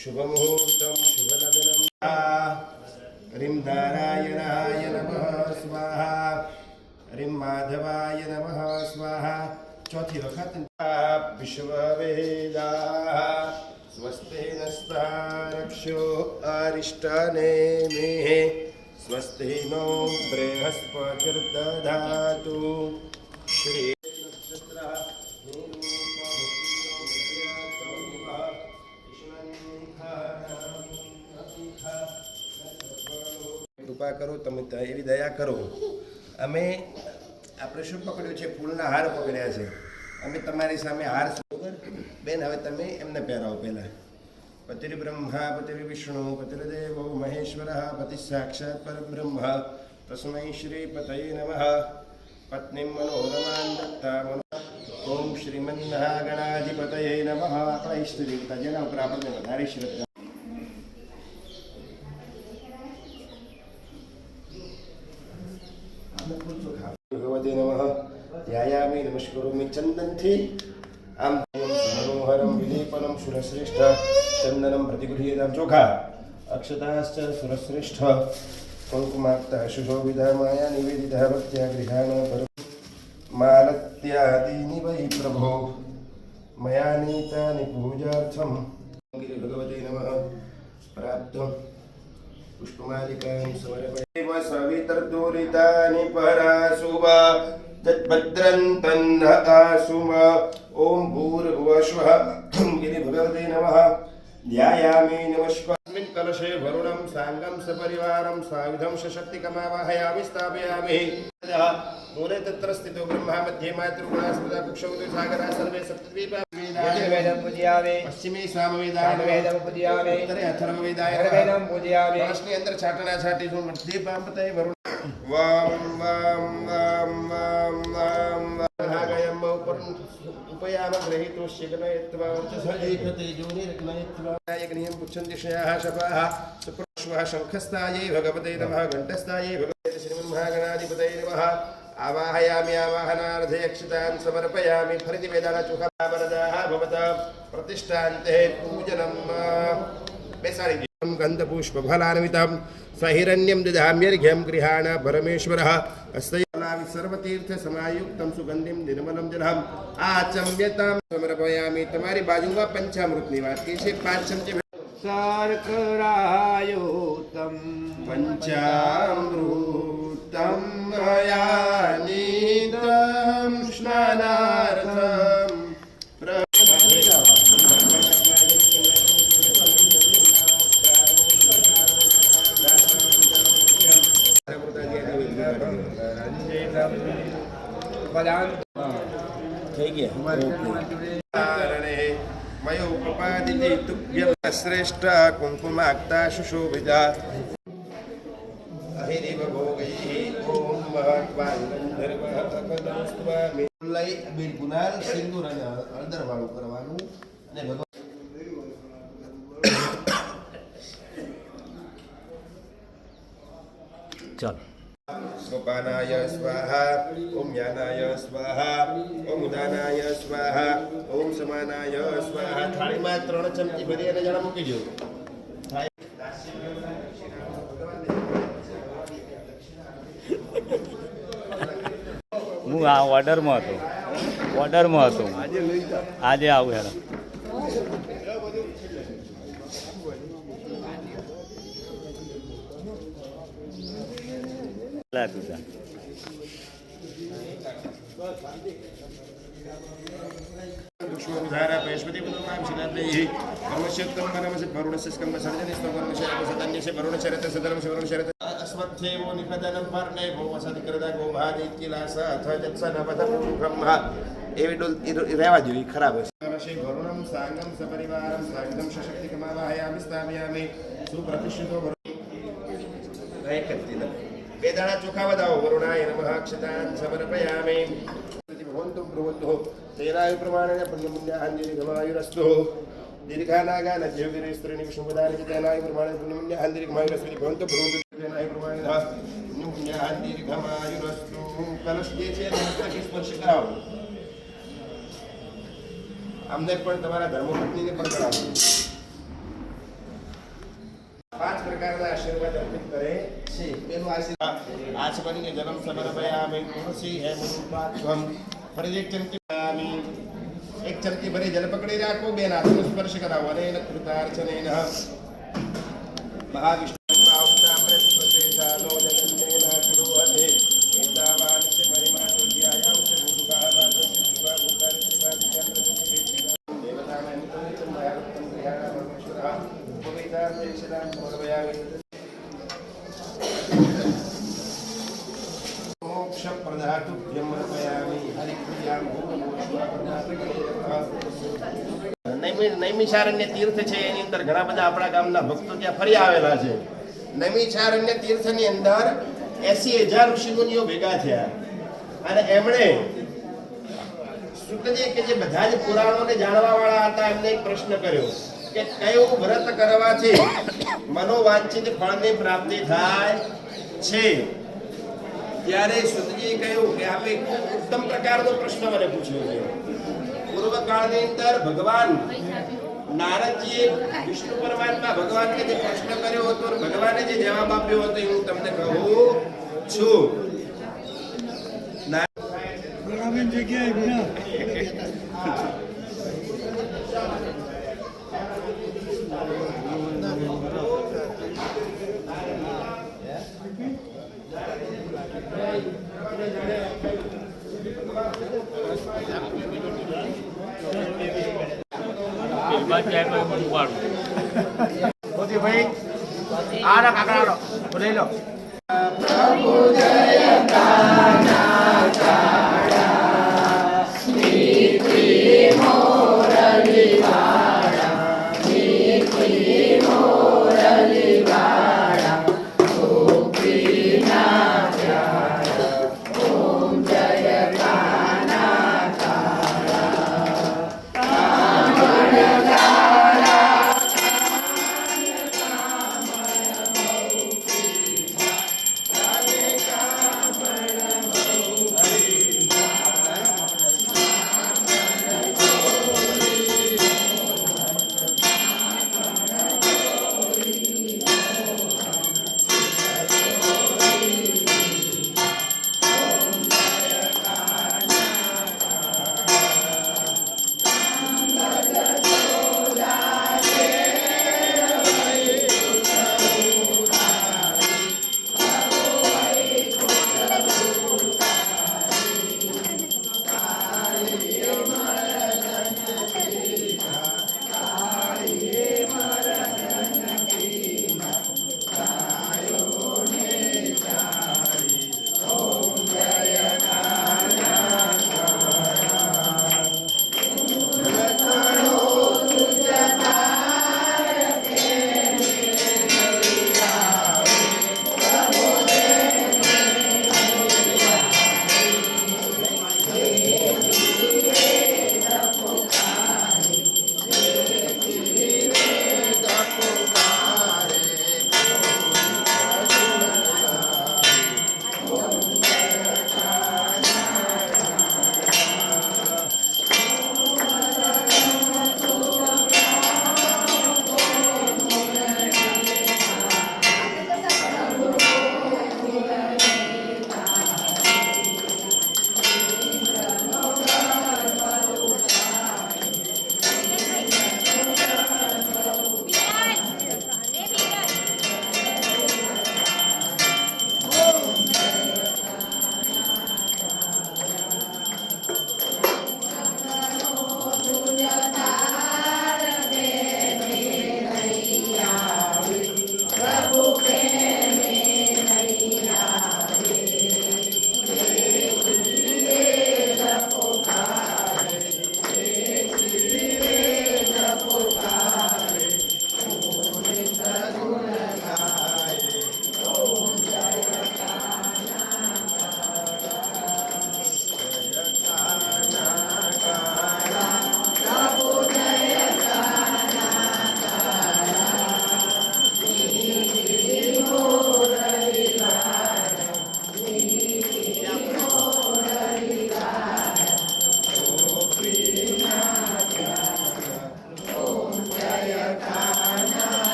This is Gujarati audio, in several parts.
શુભ મુહૂર્તમ શુભ લગ્નમ હરિમ નારાયણાય નમઃ સ્વાહા હરિમ માધવાય નમઃ સ્વાહા ચોથી વખત વિશ્વવેદા સ્વસ્તે નસ્તારક્ષો અરિષ્ટને મે સ્વસ્તે નો બૃહસ્પતિર્દધાતુ શ્રી કૃપા કરો, તમે એવી દયા કરો. અમે, આપણે શું પકડ્યું છે? ફૂલના હાર પકડ્યા છે. અમે તમારી સામે હાર બરોબર બેન, હવે તમે એમને પહેરાવો પહેલાં. પતિર્બ્રહ્મા, પતિર્વિષ્ણુ પતિર વિષ્ણુ પતિર દેવો મહેશ્વર પતિ સાક્ષાત પરબ્રહ્મ. તસ્મૈ શ્રી પતયે નમઃ. પત્ની મનોરમાન દત્તા મનો. ઓમ શ્રીમન્નાગણાધિપતયે નમઃ. આપણા ઈષ્ટ દેવતા જેના ઉપર આપણને વધારે શ્રદ્ધા ભગવતે નમઃ ધ્યાયામિ નમસ્કરોમિ ચંદનથી આમ મનોહરમ વિલેપનમ સુરશ્રેષ્ઠ ચંદનમ પ્રતિગૃહ્યતામ ચોખા અક્ષતાશ્ચ સુરશ્રેષ્ઠ કંકુમાક્તા શુશોભિતા માયા નિવેદિતા ભક્ત્યા ગૃહાણ પર માલત્યાદીનિ વૈ પ્રભો મયા નીતાनि પૂજાર્થમ ભગવતે નમઃ પ્રાપ્તમ પુષ્પમાલિકાં સમર્પયામિ સવિતર્દુરિતાनि પરાશુવા तद्भद्रं तन्न आसुम इति भगवते नमः ध्यायामि नमस्कास्मिन् कलशे वरुणं साङ्गं सपरिवारं सायुधं सशक्तिकमावाहयामि स्थापयामि मूले तत्र स्थितो ब्रह्मा मध्ये मातृगुणास्पदा कुक्षौ सागरः सर्वे सप्तद्वीपा वेदं पूजयामि पश्चिमे सामवेदायनवेदं पूजयामि उत्तरे अथर्ववेदाय वेदं पूजयामि प्रश्ने વામ વામ વામ વામ વામ નાગયમ ઉપર ઉપયામ ગ્રહીતો શિગનયત્વા વર્ચસ એકતે યોનિર્ગ્નયત્વા નાયગ્નિયમ પુચ્છન્તિ શ્રેયાઃ શપાઃ સુપ્રશ્વઃ શંખસ્થાયે ભગવતે નમઃ ઘંટસ્થાયે ભગવતે શ્રીમન્મહાગણાધિપતયે નમઃ आवाहयामि आवाहनार्थे यक्षितान् समर्पयामि फलितवेदानचुखावरदाः भवतां प्रतिष्ठान्ते पूजनं बेसारि गन्धपुष्पफलान्वितं सहिरण्यं दधाम्यर्घ्यं गृहाण परमेश्वरः। સર્વતીર્થસમાયુક્તમ સુગંધિમ નિર્મલમ જલહમ આચમ્યતામ સમર્પયામિ તમારી બાજુમાં પંચામૃતની વાત કહી છે પાંચ ચમચી શર્કરાયુક્તમ પંચામૃતમ રયાની અકદસ્ત્વામિ લઈ બીર ગુલાલ સિંદૂર અને હળદર વાળું કરવાનું અને ભગવાન ચાલો સોપાનાય સ્વાહા ઓમ જ્ઞાનાય સ્વાહા ઓમ ઉદાનાય સ્વાહા ઓમ સમાનાય સ્વાહા થાળીમાં ત્રણ ચમચી ભરી અને જણા મૂકી દો હું આ ઓર્ડરમાં હતો. ઓર્ડરમાં હતો આજે આવું હેરા ભો વસતિ કરદા ગોભાદિત્યલાસ અથ જત્સ નવધમ બ્રહ્મ. એવી ડોલ રહેવા જોઈએ ખરાબ હશે. કર્મશે વરુણમ સાંગમ સપરિવારમ સાયુધમ સશક્તિકમાવાહયામિ સ્થાપયામિ. સુપ્રતિષ્ઠિતો વરુણ એક જ દિન બે દાણા ચોખા વધાવો વરુણાય નમઃ અક્ષતાન સમર્પયામિ ભવન્તુ બ્રુવન્તુ તેનાયુ પ્રમાણેન પુણ્યપુણ્યાંજલિ ગમાયુરસ્તુ દીર્ઘાનાગાન જીવગીરી સ્ત્રીની વિષ્ણુપદાન ચિત્રનાય પ્રમાણે પુણ્ય આંતરિક માયુરસ્વી ભવંત ભ્રુવ ચિત્રનાય પ્રમાણે ધા પુણ્ય આંતરિક માયુરસ્તુ કલશ જે છે એને હસ્તથી સ્પર્શ કરાવો અમને પણ તમારા ધર્મપત્નીને પણ કરાવો પાંચ પ્રકારના આશીર્વાદ અર્પિત કરે છે પેલો આશીર્વાદ આચમનીય है મુરુપાત્વમ ફરી એક ચમચી. એક ચમચી ભરી જલ પકડી રાખો બે નાથનો સ્પર્શ કરાવો અને ગુરુવદે નૈમિષારણ્ય તીર્થ છે, એની અંદર ઘણા બધા આપણા ગામના ભક્તો ત્યાં ફરી આવેલા છે. નૈમિષારણ્ય તીર્થની અંદર એસી હજાર ઋષિમુનિઓ ભેગા થયા. અને એમણે શુક્લજી કે જે બધા જ પુરાણોને જાણવા વાળા હતા, એમને એક પ્રશ્ન કર્યો કે કયું વ્રત કરવાથી મનોવાંછિત ફળની પ્રાપ્તિ થાય છે? ત્યારે સુતજીએ કહ્યું કે આપે ખૂબ ઉત્તમ પ્રકારનો પ્રશ્ન મને પૂછ્યો છે. પૂર્વ કાળની અંદર ભગવાન નારદજીએ વિષ્ણુ પરમાત્મા ભગવાનને જે પ્રશ્ન કર્યો હતો ભગવાને જે જવાબ આપ્યો હતો એ હું તમને કહું છું.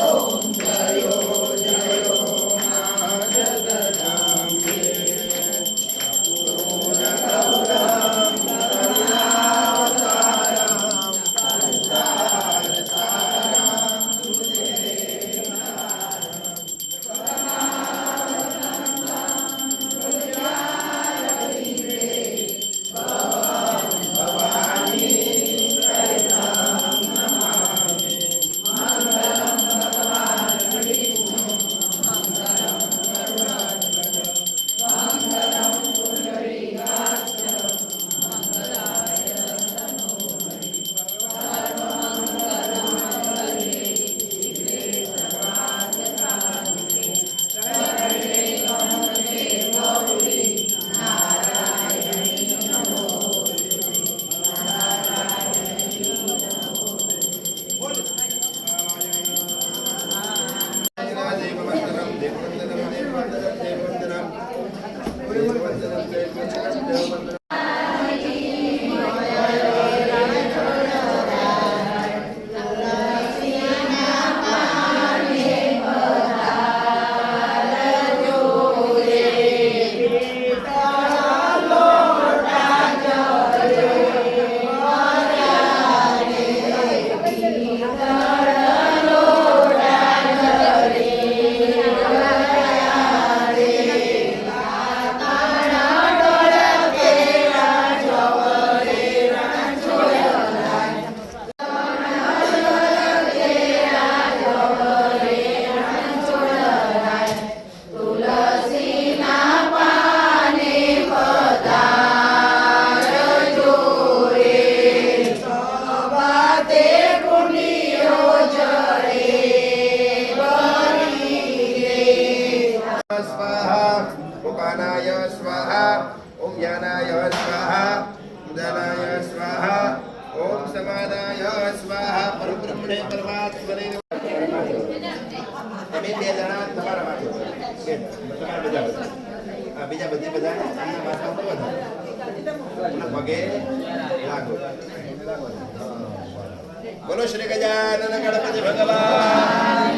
Om Jayo Jayo Mahadagana તમારા બીજા બધા. બધી બધા. પગે લાગો બોલો શ્રી ગજાનન ગણપતિ ભગવાન